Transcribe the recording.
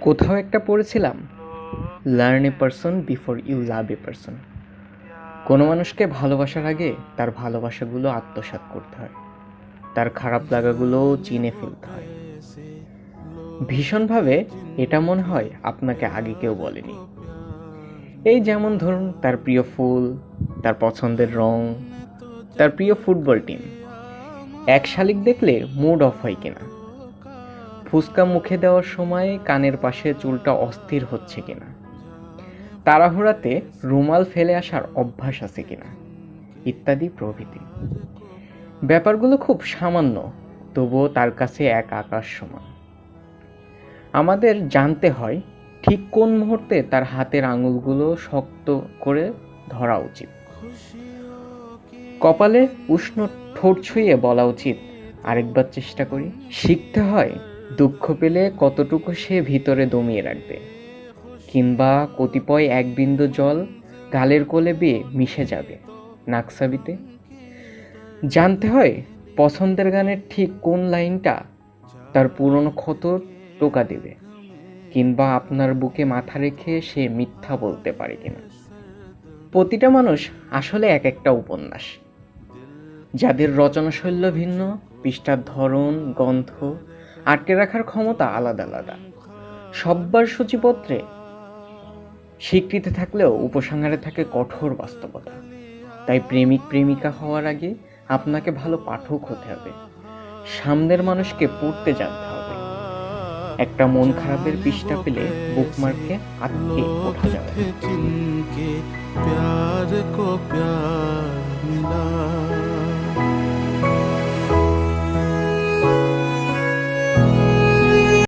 কোথাও একটা পড়েছিলাম। Learn a person before you love a person কোনো মানুষকে ভালোবাসার আগে তার ভালোবাসাগুলো আত্মসাৎ করতে হয়। তার খারাপ লাগাগুলোও চিনে ফেলতে হয়। ভীষণভাবে এটা মনে হয় আপনাকে আগে কেউ বলেনি। এই যেমন ধরুন তার প্রিয় ফুল, তার পছন্দের রং, তার প্রিয় ফুটবল টিম এক শালিক দেখলে মুড অফ হয় কিনা? ফুসকা মুখে দেওয়ার সময় কানের পাশে চুলটা অস্থির হচ্ছে কিনা? তাড়াহুড়াতে রুমাল ফেলে আসার অভ্যাস আছে কিনা? ইত্যাদি প্রভৃতি। ব্যাপারগুলো খুব সামান্য, তবুও তার কাছে এক আকাশ সমান। আমাদের জানতে হয় ঠিক কোন মুহূর্তে তার হাতের আঙুলগুলো শক্ত করে ধরা উচিত। কপালে উষ্ণ ঠোঁট ছুঁয়ে বলা উচিত, আরেকবার চেষ্টা করি। শিখতে হয় দুঃখ পেলে কতটুকু সে ভিতরে দমিয়ে রাখবে? কিংবা কতিপয় এক বিন্দু জল গালের কোলে বেয়ে মিশে যাবে নাকসাবিতে? জানতে হয় পছন্দের গানের ঠিক কোন লাইনটা তার পুরনো ক্ষত টোকা দেবে, কিংবা আপনার বুকে মাথা রেখে সে মিথ্যা বলতে পারে কিনা। প্রতিটা মানুষ আসলে এক একটা উপন্যাস। যাদের রচনাশৈল্য ভিন্ন, পৃষ্ঠার ধরন, গন্ধ আটকে রাখার ক্ষমতা আলাদা আলাদা। সব্বার সূচিপত্রে স্বীকৃতি থাকলেও উপসংহারে থাকে কঠোর বাস্তবতা। তাই প্রেমিক প্রেমিকা হওয়ার আগে আপনাকে ভালো পাঠক হতে হবে। সামনের মানুষকে পড়তে জানতে হবে। একটা মন খারাপের পৃষ্ঠা পেলে বুকমার্কে আটকে ওঠা যাবে।